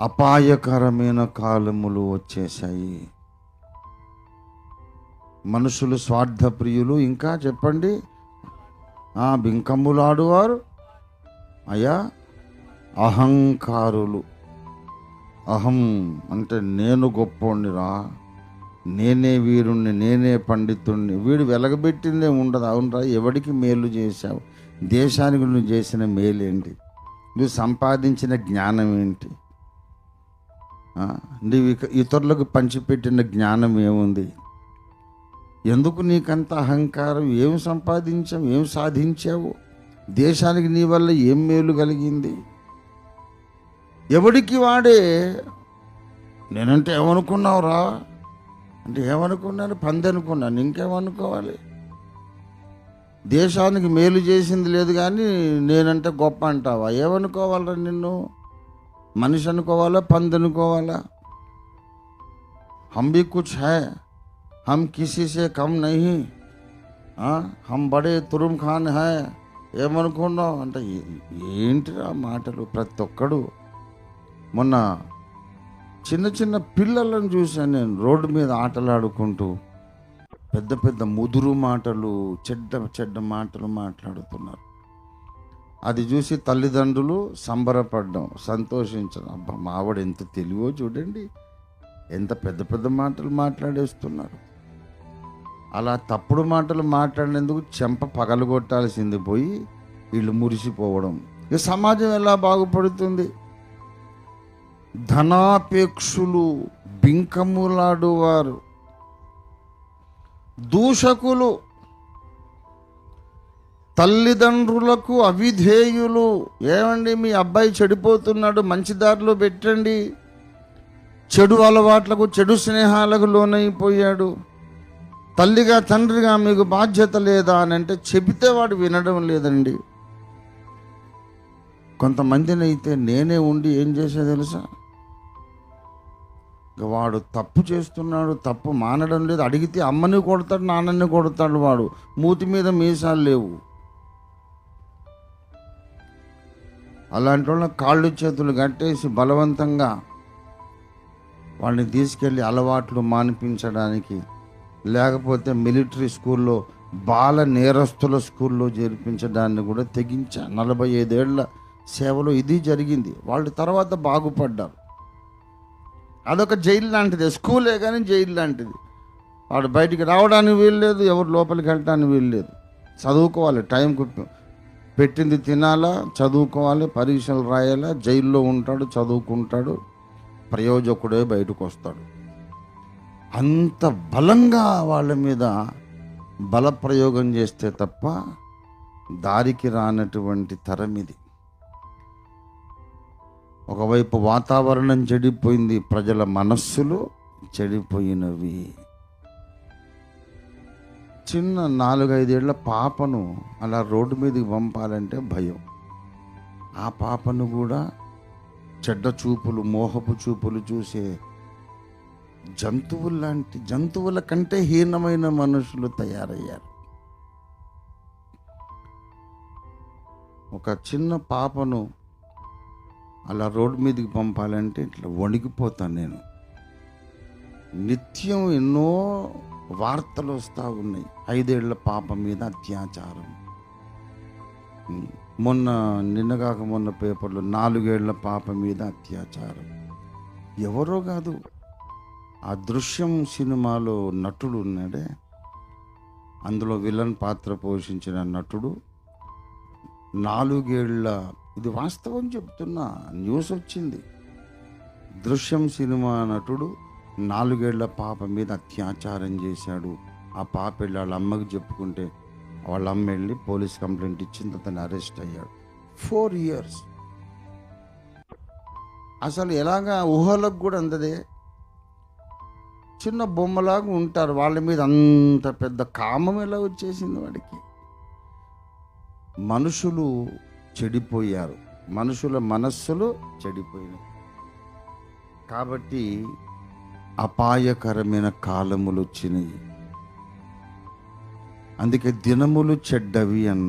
అపాయకరమైన కాలములు వచ్చేసాయి మనుషులు స్వార్థప్రియులు ఇంకా చెప్పండి. ఆ బింకములాడువారు అయా అహంకారులు. అహం అంటే నేను గొప్పోడిరా నేనే వీరుణ్ణి నేనే పండితుణ్ణి. వీడు వెలగబెట్టిందే ఉండదు. అవునరా ఎవడికి మేలు చేశావు? దేశానికి నువ్వు చేసిన మేలేంటి? నువ్వు సంపాదించిన జ్ఞానం ఏంటి నీవు ఇతరులకు పంచిపెట్టిన జ్ఞానం ఏముంది? ఎందుకు నీకంత అహంకారం? ఏం సంపాదించావు? ఏం సాధించావు? దేశానికి నీ వల్ల ఏం మేలు కలిగింది? ఎవడికి వాడే? నేనంటే ఏమనుకున్నావురా? అంటే ఏమనుకున్నాను? పంది అనుకున్నాను. ఇంకేమనుకోవాలి? దేశానికి మేలు చేసింది లేదు కానీ నేనంటే గొప్ప అంటావా? ఏమనుకోవాలరా నిన్ను? మనిషి అనుకోవాలా పంది అనుకోవాలా हम भी कुछ है हम किसी से कम नहीं ఆ, హమ్ బడే తురుమ్ ఖాన్ హై ఏమనుకున్నావు అంటే ఏ- ఏంటిరా మాటలు ప్రతి ఒక్కడు మొన్న చిన్న చిన్న పిల్లలను చూశాను నేను రోడ్డు మీద ఆటలాడుకుంటూ పెద్ద పెద్ద ముదురు మాటలు చెడ్డ చెడ్డ మాటలు మాట్లాడుతున్నారు అది చూసి తల్లిదండ్రులు సంబరపడ్డం సంతోషించడం. అబ్బా మావిడ ఎంత తెలివో చూడండి. ఎంత పెద్ద పెద్ద మాటలు మాట్లాడేస్తున్నారు. అలా తప్పుడు మాటలు మాట్లాడినందుకు చెంప పగలగొట్టాల్సింది పోయి వీళ్ళు మురిసిపోవడం. ఈ సమాజం ఎలా బాగుపడుతుంది? ధనాపేక్షులు బింకములాడువారు దూషకులు తల్లిదండ్రులకు అవిధేయులు. ఏమండి మీ అబ్బాయి చెడిపోతున్నాడు మంచి దారిలో పెట్టండి. చెడు అలవాట్లకు చెడు స్నేహాలకు లోనైపోయాడు. తల్లిగా తండ్రిగా మీకు బాధ్యత లేదా అని అంటే చెబితే వాడు వినడం లేదండి. కొంతమందిని అయితే నేనే ఉండి ఏం చేసా తెలుసా? ఇక వాడు తప్పు చేస్తున్నాడు తప్పు మానడం లేదు. అడిగితే అమ్మని కొడతాడు నాన్నని కొడతాడు వాడు. మూతి మీద మీసాలు లేవు. అలాంటి వాళ్ళ కాళ్ళు చేతులు కట్టేసి బలవంతంగా వాళ్ళని తీసుకెళ్ళి అలవాట్లు మానిపించడానికి లేకపోతే మిలిటరీ స్కూల్లో బాల నేరస్తుల స్కూల్లో చేర్పించడాన్ని కూడా తెగించా. నలభై ఐదేళ్ళ సేవలో ఇది జరిగింది. వాళ్ళు తర్వాత బాగుపడ్డారు. అదొక జైలు లాంటిది. స్కూలే కానీ జైలు లాంటిది. వాడు బయటికి రావడానికి వీల్లేదు ఎవరు లోపలికి వెళ్ళడానికి వీల్లేదు. చదువుకోవాలి టైంకు పెట్టింది తినాలా చదువుకోవాలి పరీక్షలు రాయాలా జైల్లో ఉంటాడు చదువుకుంటాడు ప్రయోజకుడే బయటకు వస్తాడు అంత బలంగా వాళ్ళ మీద బలప్రయోగం చేస్తే తప్ప దారికి రానటువంటి తరం ఇది. ఒకవైపు వాతావరణం చెడిపోయింది ప్రజల మనస్సులు చెడిపోయినవి. చిన్న నాలుగైదేళ్ళ పాపను అలా రోడ్డు మీదకి పంపాలంటే భయం. ఆ పాపను కూడా చెడ్డ చూపులు మోహపు చూపులు చూసే జంతువుల లాంటి జంతువుల కంటే హీనమైన మనుషులు తయారయ్యారు. ఒక చిన్న పాపను అలా రోడ్డు మీదకి పంపాలంటే ఇట్లా వణికిపోతాను నేను. నిత్యం ఎన్నో వార్తలు వస్తూ ఉన్నాయి. ఐదేళ్ళ పాప మీద అత్యాచారం. మొన్న నిన్నగాక మొన్న పేపర్లో నాలుగేళ్ళ పాప మీద అత్యాచారం. ఎవరో కాదు ఆ దృశ్యం సినిమాలో నటుడు ఉన్నాడే. అందులో విలన్ పాత్ర పోషించిన నటుడు. నాలుగేళ్ళ ఇది వాస్తవం చెప్తున్నా న్యూస్ వచ్చింది. దృశ్యం సినిమా నటుడు. నాలుగేళ్ళ పాప మీద అత్యాచారం చేశాడు. ఆ పాప వెళ్ళి వాళ్ళ అమ్మకి చెప్పుకుంటే వాళ్ళ అమ్మ వెళ్ళి పోలీస్ కంప్లైంట్ ఇచ్చింది అతను అరెస్ట్ అయ్యాడు. ఫోర్ ఇయర్స్ అసలు ఎలాగా ఊహలకు కూడా అందదే. చిన్న బొమ్మలాగా ఉంటారు వాళ్ళ మీద అంత పెద్ద కామం ఎలా వచ్చేసింది వాడికి? మనుషులు చెడిపోయారు. మనుషుల మనస్సులు చెడిపోయినాయి. కాబట్టి అపాయకరమైన కాలములు వచ్చినాయి అందుకే దినములు చెడ్డవి అన్న